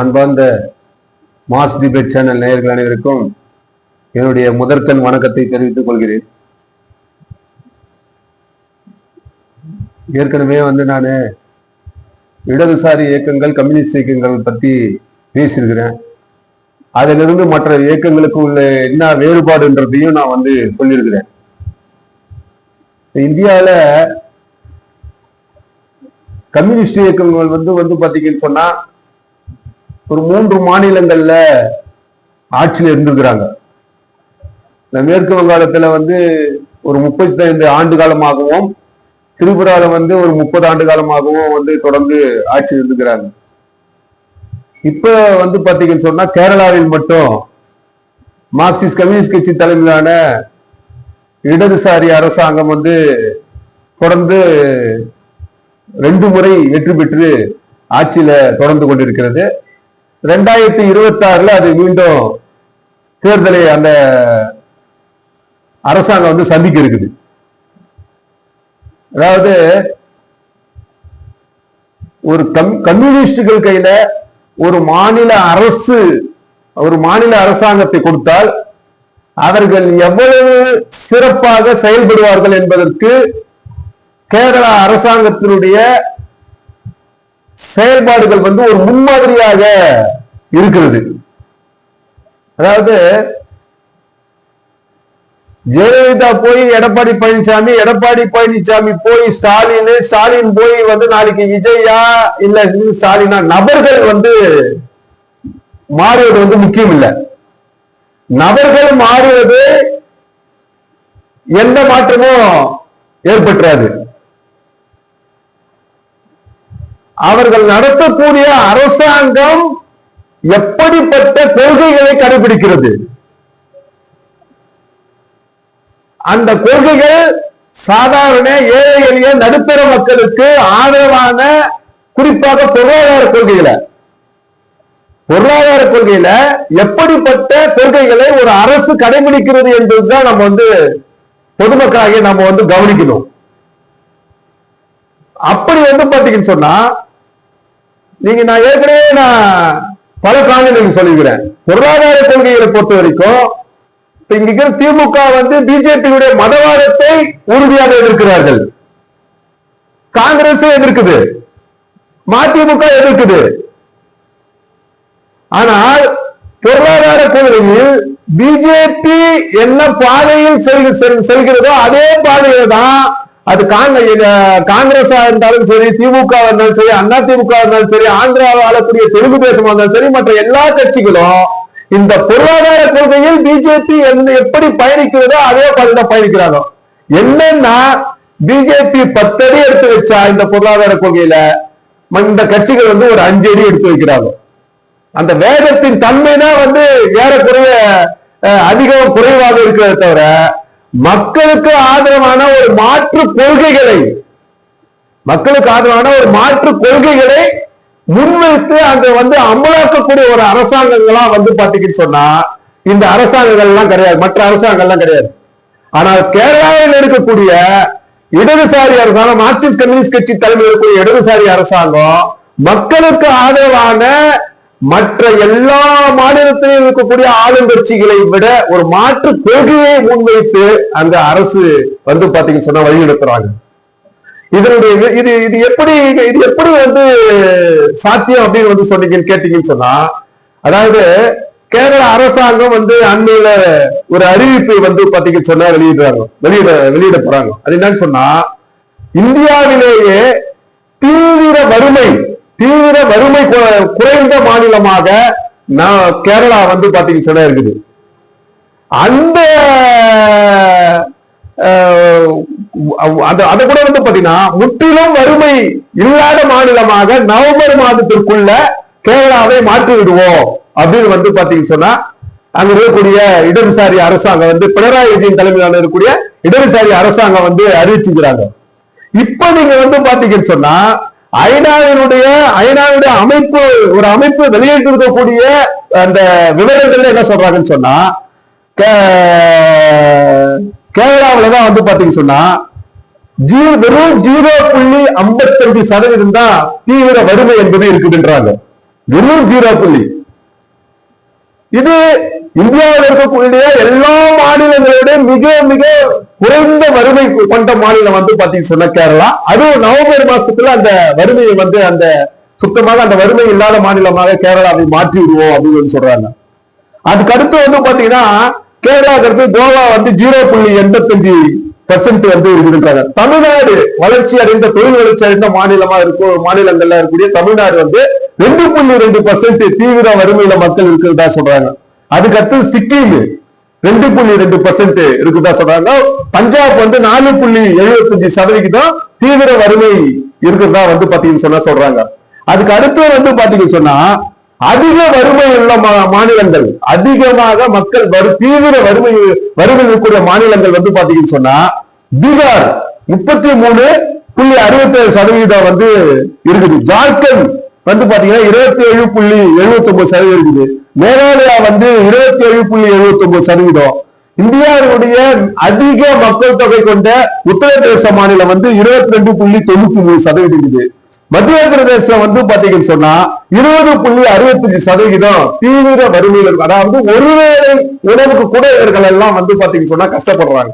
அன்பார்ந்த mass debate channel நேயர்கள் அனைவருக்கும் என்னுடைய முதற்கண் வணக்கத்தை தெரிவித்துக் கொள்கிறேன். ஏற்கனவே வந்து நான் இடதுசாரி இயக்கங்கள் கம்யூனிஸ்ட் இயக்கங்கள் பத்தி பேசியிருக்கிறேன். அதிலிருந்து மற்ற இயக்கங்களுக்கு உள்ள என்ன வேறுபாடுன்றதையும் நான் வந்து சொல்லியிருக்கிறேன். இந்தியாவில் கம்யூனிஸ்ட் இயக்கங்கள் வந்து வந்து பார்த்தீங்கன்னு சொன்னா ஒரு மூன்று மாநிலங்கள்ல ஆட்சியில் இருந்திருக்கிறாங்க. இந்த மேற்கு வங்காளத்துல வந்து ஒரு முப்பத்தி ஐந்து ஆண்டு காலமாகவும் திரிபுரால வந்து ஒரு முப்பது ஆண்டு காலமாகவும் வந்து தொடர்ந்து ஆட்சி இருந்துக்கிறாங்க இப்ப வந்து பாத்தீங்கன்னு சொன்னா கேரளாவில் மட்டும் மார்க்சிஸ்ட் கம்யூனிஸ்ட் கட்சி தலைமையிலான இடதுசாரி அரசாங்கம் வந்து தொடர்ந்து ரெண்டு முறை வெற்றி பெற்று ஆட்சியில தொடர்ந்து கொண்டிருக்கிறது. ரெண்டாயிரத்தி இருபத்தி ஆறுல அது மீண்டும் தேர்தலை அந்த அரசாங்கம் வந்து சந்திக்க இருக்குது. அதாவது ஒரு கம் கம்யூனிஸ்டுகள் கையில ஒரு மாநில அரசு ஒரு மாநில அரசாங்கத்தை கொடுத்தால் அவர்கள் எவ்வளவு சிறப்பாக செயல்படுவார்கள் என்பதற்கு கேரளா அரசாங்கத்தினுடைய செயல்பாடுகள் வந்து ஒரு முன்மாதிரியாக இருக்கிறது. அதாவது ஜெயலலிதா போய் எடப்பாடி பழனிசாமி எடப்பாடி பழனிசாமி போய் ஸ்டாலின் ஸ்டாலின் போய் வந்து நாளைக்கு விஜயா இல்ல ஸ்டாலினா நபர்கள் வந்து மாறுவது வந்து முக்கியம் இல்லை நபர்கள் மாறுவது எந்த மாற்றமும் ஏற்பட்டுறாது. அவர்கள் நடத்தக்கூடிய அரசாங்கம் எப்படிப்பட்ட கொள்கைகளை கடைபிடிக்கிறது? அந்த கொள்கைகள் சாதாரண ஏழை எளிய நடுத்தர மக்களுக்கு ஆதரவான குறிப்பாக பொருளாதார கொள்கைகளை. பொருளாதார கொள்கையில எப்படிப்பட்ட கொள்கைகளை ஒரு அரசு கடைபிடிக்கிறது என்பதுதான் நம்ம வந்து பொதுமக்களாகிய நம்ம வந்து கவனிக்கணும். அப்படி வந்து பாத்தீங்கன்னு சொன்னா நீங்க நான் ஏற்கனவே நான் பல காரணங்கள் சொல்லிக்கிறேன். பொருளாதார கொள்கைகளை பொறுத்த வரைக்கும் இங்க இருக்கிற திமுக வந்து பிஜேபியுடைய மதவாதத்தை உறுதியாக எதிர்க்கிறார்கள். காங்கிரஸ் எதிர்க்குது. மதிமுக எதிர்க்குது. ஆனால் பொருளாதார கொள்கையில் பிஜேபி என்ன பாதையில் செல்- செல்கிறதோ அதே பாதையில தான் அது காங்கிரஸா இருந்தாலும் சரி திமுக இருந்தாலும் சரி அண்ணா திமுக இருந்தாலும் சரி ஆந்திராவில் ஆளக்கூடிய தெலுங்கு தேசமா இருந்தாலும் சரி மற்ற எல்லா கட்சிகளும் இந்த பொருளாதார கொள்கையில் பிஜேபி எப்படி பயணிக்கிறதோ அதே பாதையில பயணிக்கிறாங்க. என்னன்னா பிஜேபி பத்தடி எடுத்து வச்சா இந்த பொருளாதார கொள்கையில இந்த கட்சிகள் வந்து ஒரு அஞ்சு அடி எடுத்து வைக்கிறாங்க. அந்த வேகத்தின் தன்மை தான் வந்து ஏறக்குறைய அதிகம் குறைவாக இருக்கிறத தவிர மக்களுக்கு ஆதரவான ஒரு மாற்று கொள்கைகளை மக்களுக்கு ஆதரவான ஒரு மாற்று கொள்கைகளை முன்வைத்து அங்க வந்து அமலாக்கக்கூடிய ஒரு அரசாங்கங்களா வந்து பாத்தீங்கன்னு சொன்னா இந்த அரசாங்கங்கள் எல்லாம் கிடையாது. மற்ற அரசாங்கங்கள் எல்லாம் கிடையாது. ஆனால் கேரளாவில் இருக்கக்கூடிய இடதுசாரி அரசாங்கம் மார்க்சிஸ்ட் கம்யூனிஸ்ட் கட்சி தலைமையில் இருக்கக்கூடிய இடதுசாரி அரசாங்கம் மக்களுக்கு ஆதரவான மற்ற எல்லா மாநிலத்திலும் இருக்கக்கூடிய ஆளுங்கட்சிகளை விட ஒரு மாற்று கொள்கையை முன்வைத்து அந்த அரசு வந்து பாத்தீங்கன்னு சொன்னா வழிநடத்துறாங்க. இதனுடைய இது- இது இது எப்படி இது எப்படி வந்து சாத்தியம் அப்படின்னு வந்து சொன்னீங்கன்னு கேட்டீங்கன்னு சொன்னா அதாவது கேரள அரசாங்கம் வந்து அண்மையில ஒரு அறிவிப்பை வந்து பாத்தீங்கன்னு சொன்னா வெளியிடுறாங்க. வெளியிட வெளியிட போறாங்க. அது என்னன்னு சொன்னா இந்தியாவிலேயே தீவிர வறுமை தீவிர வறுமை குறைந்த மாநிலமாக நான் கேரளா வந்து பாத்தீங்கன்னு சொன்னா இருக்குது. அந்த அஹ், அதை கூட வந்து பாத்தீங்கன்னா முற்றிலும் வறுமை இல்லாத மாநிலமாக நவம்பர் மாதத்திற்குள்ள கேரளாவை மாற்றி விடுவோம் அப்படின்னு வந்து பாத்தீங்கன்னு சொன்னா அங்க இருக்கக்கூடிய இடதுசாரி அரசாங்கம் வந்து பினராயி விஜயன் தலைமையிலான இருக்கக்கூடிய இடதுசாரி அரசாங்கம் வந்து அறிவிச்சுக்கிறாங்க இப்ப நீங்க வந்து பாத்தீங்கன்னு சொன்னா ஐநாவினுடைய ஐநாவுடைய அமைப்பு ஒரு அமைப்பு வெளியிட்டு இருக்கக்கூடிய அந்த விவரங்கள் என்ன சொல்றாங்கன்னு சொன்னா கே- தான் வந்து பாத்தீங்கன்னு சொன்னா ஜீரோ வெறும் ஜீரோ புள்ளி ஐம்பத்தஞ்சு சதவீதம் தான் தீவிர வறுமை என்பது இருக்குதுன்றாங்க. வெறும் ஜீரோ புள்ளி. இது இந்தியாவில் இருக்கக்கூடிய எல்லா மாநிலங்களோட மிக மிக குறைந்த வறுமை கொண்ட மாநிலம் வந்து பாத்தீங்கன்னு சொன்னா கேரளா. அதுவும் நவம்பர் மாசத்துல அந்த வறுமையை வந்து அந்த சுத்தமாக அந்த வறுமை இல்லாத மாநிலமாக கேரளாவை மாற்றி விடுவோம் அப்படின்னு சொல்றாங்க. அதுக்கு அடுத்து வந்து பாத்தீங்கன்னா கேரளாவுக்கு அடுத்து கோவா வந்து ஜீரோ புள்ளி எண்பத்தஞ்சு பெர்சன்ட் வந்து இருக்கிறாங்க தமிழ்நாடு வளர்ச்சி அடைந்த தொழில் வளர்ச்சி அடைந்த மாநிலமா இருக்கும் மாநிலங்கள்ல இருக்கக்கூடிய தமிழ்நாடு வந்து ரெண்டு புள்ளி ரெண்டு பர்சன்ட் தீவிர வறுமையில மக்கள் இருக்கிறதா சொல்றாங்க. அதுக்கடுத்து சிக்கிம் ரெண்டு புள்ளி ரெண்டு பர்சன்ட் இருக்குதா சொல்றாங்க பஞ்சாப் வந்து நாலு புள்ளி எழுபத்தஞ்சு சதவிகிதம் தீவிர வறுமை இருக்கிறதா வந்து பாத்தீங்கன்னு சொன்னா சொல்றாங்க. அதுக்கு அடுத்து வந்து பாத்தீங்கன்னு சொன்னா அதிக வறுமை உள்ள மா- மாநிலங்கள் அதிகமாக மக்கள் வரு தீவிர வறுமை வறுமை இருக்கக்கூடிய மாநிலங்கள் வந்து பாத்தீங்கன்னு சொன்னா பீகார் முப்பத்தி மூணு புள்ளி அறுபத்தி ஏழு சதவீதம் வந்து இருக்குது. ஜார்க்கண்ட் வந்து பாத்தீங்கன்னா இருபத்தி ஏழு புள்ளி எழுபத்தி ஒன்பது சதவீதம் இருக்குது. மேகாலயா வந்து இருபத்தி ஏழு புள்ளி எழுபத்தி ஒன்பது சதவீதம். இந்தியாவுடைய அதிக மக்கள் தொகை கொண்ட உத்தரப்பிரதேச மாநிலம் வந்து இருபத்தி ரெண்டு புள்ளி தொண்ணூத்தி மூணு சதவீதம் இருக்குது மத்திய பிரதேசம் வந்து பாத்தீங்கன்னு சொன்னா இருபது புள்ளி அறுபத்தஞ்சு சதவீதம் தீவிர வறுமையில் இருக்கு. அதாவது ஒருவேளை உணவுக்கு கூட இவர்கள் எல்லாம் வந்து பாத்தீங்கன்னு சொன்னா கஷ்டப்படுறாங்க.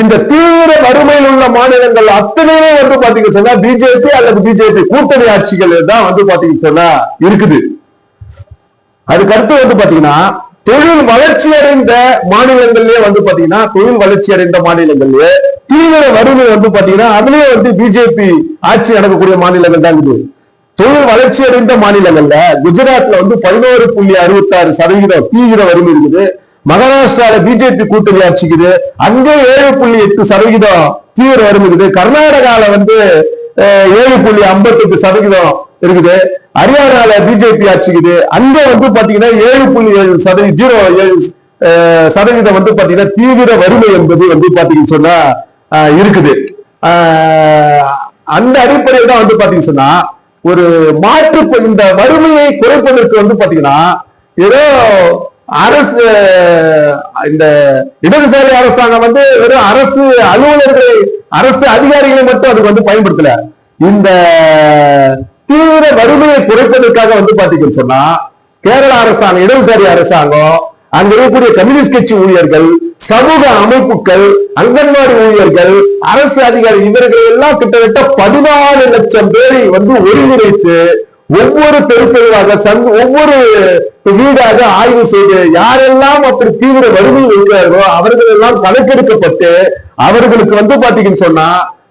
இந்த தீவிர வறுமையில் உள்ள மாநிலங்கள் அத்தனையுமே வந்து பாத்தீங்கன்னு சொன்னா பிஜேபி அல்லது பிஜேபி கூட்டணி ஆட்சிகள் தான் வந்து பாத்தீங்கன்னு சொன்னா இருக்குது. அதுக்கு அடுத்து வந்து பாத்தீங்கன்னா தொழில் வளர்ச்சி அடைந்த மாநிலங்கள்லயே வந்து பாத்தீங்கன்னா தொழில் வளர்ச்சி அடைந்த மாநிலங்கள்லயே தீவிர வறுமை வந்து பாத்தீங்கன்னா அதுலயே வந்து பிஜேபி ஆட்சி நடக்கக்கூடிய மாநிலங்கள் தான் இது. தொழில் வளர்ச்சி அடைந்த மாநிலங்கள்ல குஜராத்ல வந்து பதினோரு புள்ளி அறுபத்தி ஆறு சதவீதம் தீவிர வறுமை இருக்குது. மகாராஷ்டிரால பிஜேபி கூட்டணி ஆட்சிக்குது. அங்கே ஏழு புள்ளி எட்டு சதவீதம் தீவிர வறுமை இருக்குது. கர்நாடகால வந்து ஏழு புள்ளி ஐம்பத்தி எட்டு சதவீதம் இருக்குது. ஹரியானால பிஜேபி ஆட்சிக்குது. அங்க வந்து பாத்தீங்கன்னா ஏழு புள்ளி ஏழு சதவீதம் ஜீரோ ஏழு சதவீதம் வந்து பாத்தீங்கன்னா தீவிர வறுமை என்பது வந்து பாத்தீங்கன்னு சொன்னா இருக்குது. அந்த அடிப்படையில் தான் வந்து பாத்தீங்கன்னு சொன்னா ஒரு மாற்று இந்த வறுமையை குறைப்பதற்கு வந்து பாத்தீங்கன்னா ஏதோ அரசு இந்த இடதுசாரி அரசாங்கம் வந்து வெறும் அரசு அலுவலர்களை அரசு அதிகாரிகளை மட்டும் அதுக்கு வந்து பயன்படுத்தல. இந்த தீவிர வறுமையை குறைப்பதற்காக வந்து பாத்தீங்கன்னு சொன்னா கேரள அரசாங்கம் இடதுசாரி அரசாங்கம் அங்க இருக்கக்கூடிய கம்யூனிஸ்ட் கட்சி ஊழியர்கள் சமூக அமைப்புகள் அங்கன்வாடி ஊழியர்கள் அரசு அதிகாரி இவர்கள் எல்லாம் கிட்டத்தட்ட பதினாலு லட்சம் பேரை வந்து ஒருங்கிணைத்து ஒவ்வொரு தெருத்தெருவாக தெருவாக ஒவ்வொரு வீடாக ஆய்வு செய்து யாரெல்லாம் அப்படி தீவிர வறுமையில் இருக்கிறார்களோ அவர்கள் எல்லாம் கணக்கெடுக்கப்பட்டு அவர்களுக்கு வந்து பாத்தீங்கன்னு சொன்னா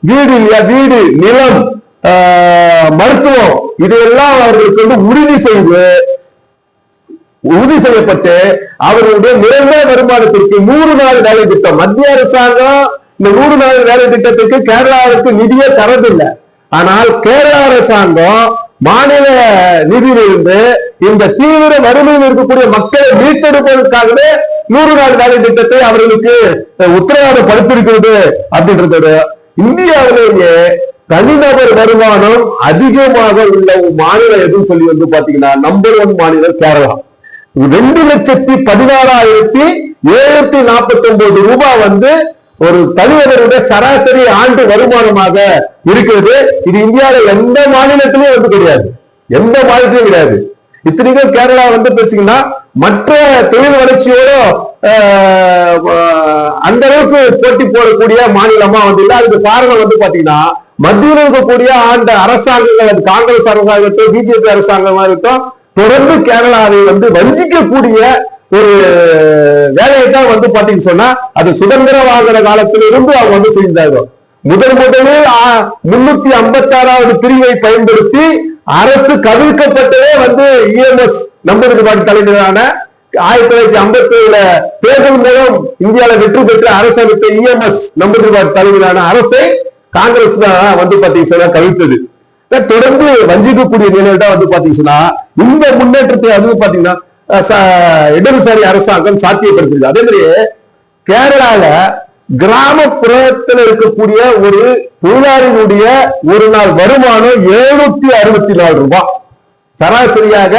வீடு இல்லையா? வீடு நிலம். மருத்துவம். இதையெல்லாம் அவர்களுக்கு வந்து உறுதி செய்து உறுதி செய்யப்பட்டு அவர்களுடைய நிரந்தர வருமானத்திற்கு நூறு நாள் வேலை திட்டம். மத்திய அரசாங்கம் இந்த நூறு நாள் வேலை திட்டத்துக்கு கேரளாவுக்கு நிதியே தரதில்லை. ஆனால் கேரளா அரசாங்கம் மாநில நிதியிலிருந்து இந்த தீவிர வறுமையில் இருக்கக்கூடிய மக்களை மீட்டெடுப்பதற்காகவே நூறு நாள் வேலை திட்டத்தை அவர்களுக்கு உத்தரவாதப்படுத்திருக்கிறது அப்படின்றது இந்தியாவிலேயே தனிநபர் வருமானம் அதிகமாக உள்ள மாநிலம் எதுன்னு சொல்லி வந்து பாத்தீங்கன்னா நம்பர் ஒன் மாநிலம் கேரளா. ரெண்டு லட்சத்தி பதினாறாயிரத்தி எழுநூத்தி நாற்பத்தி ஒன்பது ரூபாய் வந்து ஒரு தனிநபருடைய சராசரி ஆண்டு வருமானமாக இருக்கிறது. இது இந்தியாவில எந்த மாநிலத்திலும் வந்து கிடையாது. எந்த மாநிலத்திலும் கிடையாது. இத்தனைக்கும் கேரளா வந்து பேசிங்கன்னா மற்ற தொழில் வளர்ச்சியோட ஆஹ், அந்த அளவுக்கு போட்டி போடக்கூடிய மாநிலமா வந்து இல்ல. அதுக்கு காரணம் வந்து பாத்தீங்கன்னா மத்தியில் இருக்கக்கூடிய ஆண்ட அரசாங்கங்கள் அது காங்கிரஸ் அரசாங்கத்தோ பிஜேபி அரசாங்கமா இருக்கட்டும் தொடர்ந்து கேரளாவை வந்து வஞ்சிக்கக்கூடிய ஒரு வேலையை தான் வந்து பாத்தீங்கன்னு சொன்னா அது சுதந்திரம் வாங்குற காலத்துல இருந்து அவங்க வந்து செஞ்சாங்க. முதன் முதலில் முன்னூத்தி ஐம்பத்தி ஆறாவது பிரிவை பயன்படுத்தி அரசு கவிழ்க்கப்பட்டதே வந்து இஎம்எஸ் நம்பருக்கு பாட்டு தலைமையிலான ஆயிரத்தி தொள்ளாயிரத்தி ஐம்பத்தி ஏழுல தேர்தல் மூலம் இந்தியாவில வெற்றி பெற்ற அரசமைத்த இஎம்எஸ் நம்பருக்கு பாட்டு தலைமையிலான அரசை காங்கிரஸ் தான் வந்து பாத்தீங்கன்னா சொன்னா கவிழ்த்தது. இதை தொடர்ந்து வஞ்சிக்கக்கூடிய நிலையில தான் வந்து பாத்தீங்கன்னா இந்த முன்னேற்றத்தை வந்து பாத்தீங்கன்னா ச- இடதுசாரி அரசாங்கம் சாத்தியப்படுத்துது. அதே மாதிரி கேரளால கிராமப்புறத்தில் இருக்கக்கூடிய ஒரு தொழிலாளியினுடைய ஒரு நாள் வருமானம் எழுநூத்தி அறுபத்தி நாலு ரூபாய் சராசரியாக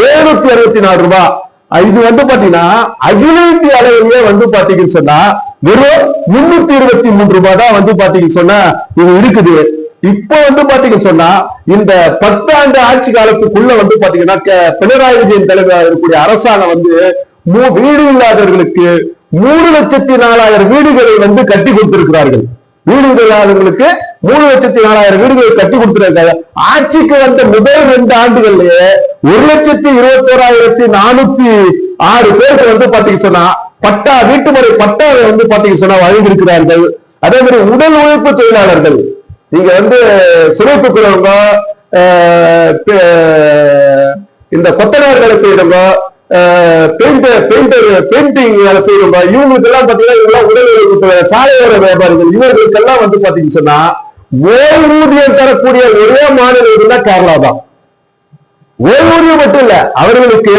எழுநூத்தி அறுபத்தி நாலு ரூபாய் இது வந்து பாத்தீங்கன்னா அகில இந்திய அளவிலே வந்து பாத்தீங்கன்னு சொன்னா வெறும் முன்னூத்தி இருபத்தி மூன்று ரூபாய் தான் வந்து பாத்தீங்கன்னு சொன்னா இது இருக்குது. இப்போ வந்து பாத்தீங்கன்னு சொன்னா இந்த பத்தாண்டு ஆட்சி காலத்துக்குள்ள வந்து பாத்தீங்கன்னா க- பினராயி விஜயன் தலைவர் இருக்கக்கூடிய அரசாங்கம் வந்து வீடு இல்லாதவர்களுக்கு மூணு லட்சத்தி நாலாயிரம் வீடுகளை வந்து கட்டி கொடுத்திருக்கிறார்கள். வீடு இல்லாதவர்களுக்கு மூணு லட்சத்தி நாலாயிரம் வீடுகளை கட்டி கொடுத்திருக்காங்க. ஆட்சிக்கு வந்த முதல் ரெண்டு ஆண்டுகள்லயே ஒரு லட்சத்தி இருபத்தோராயிரத்தி நானூத்தி ஆறு பேருக்கு வந்து பாத்தீங்க சொன்னா பட்டா வீட்டுமுறை பட்டாவை வந்து பாத்தீங்க சொன்னா வழங்கியிருக்கிறார்கள். அதே மாதிரி உடல் உழைப்பு தொழிலாளர்கள். நீங்க வந்து சுமை தூக்குறவங்க இந்த கொத்தனார் வேலை செய்யறவங்க பெயிண்டர் பெயிண்டர் பெயிண்டிங் வேலை செய்யறவங்க இவங்களுக்கு எல்லாம் பாத்தீங்கன்னா இவங்கெல்லாம் உடல் உழைப்பு சாலையோர வியாபாரிகள் இவர்களுக்கெல்லாம் வந்து பாத்தீங்கன்னு சொன்னா ஓய்வூதியம் தரக்கூடிய ஒரே மாநிலம் இருந்தா கேரளா தான். ஓய்வூதியம் மட்டும் இல்ல அவர்களுக்கு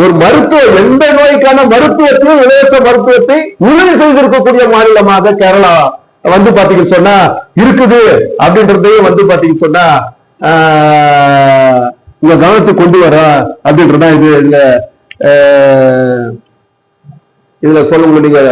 ஒரு மருத்துவ எந்த நோய்க்கான மருத்துவத்தையும் இலவச மருத்துவத்தை உறுதி செய்திருக்கக்கூடிய மாநிலமாக கேரளா வந்து பாத்தீங்கன்னு சொன்னா இருக்குது அப்படின்றதையும் வந்து பாத்தீங்கன்னு சொன்னா ஆஹ், உங்க கவனத்துக்கு கொண்டு வர அப்படின்றதான் இது இதுல ஆஹ், இதுல சொல்லுங்க நீங்க?